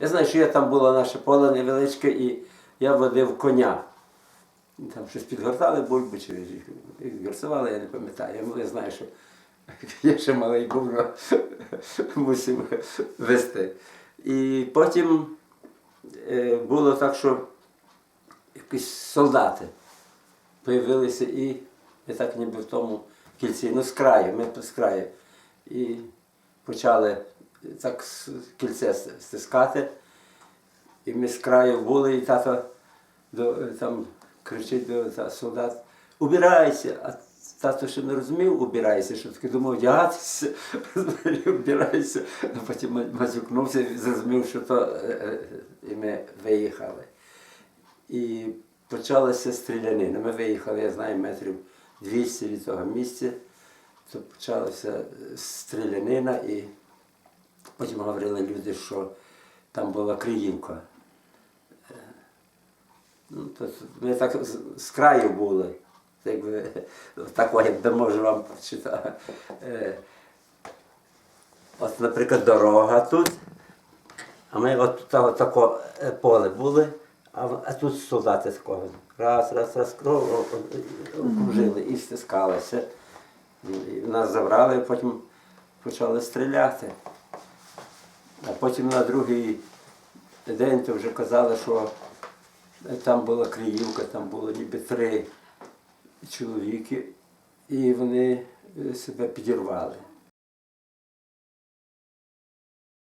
Я знаю, що я там було наше поле невеличке, і я водив коня. Там щось підгортали бульби чи гірсували, я не пам'ятаю. Я знаю, що я ще малий був, але мусив вести. І потім е, було так, що якісь солдати появилися і ми так ніби в тому кільці, ну з краю, ми з краю. І почали так кільце стискати. І ми з краю були, і тато до, там кричить до та, солдат, убирайся. А тато ще не розумів, убирайся, що таки думав вдягатися, убирайся. А потім ма- матюкнувся і зрозумів, що то е, е, і ми виїхали. І почалася стрілянина. Ми виїхали, я знаю, метрів 200 від того місця. То почалася стрілянина і потім говорили люди, що там була Криївка. Е, Ну, то ми так з, краю були. Якби, такого, якби можу вам прочитати. Е, От, наприклад, дорога тут. А ми от того тако е, поле були, а, тут солдати такого. Раз, раз, раз, кров окружили і стискалися. І нас забрали, потім почали стріляти. А потім на другий день то вже казали, що там була Криївка, там було ніби три чоловіки, і вони е, себе підірвали.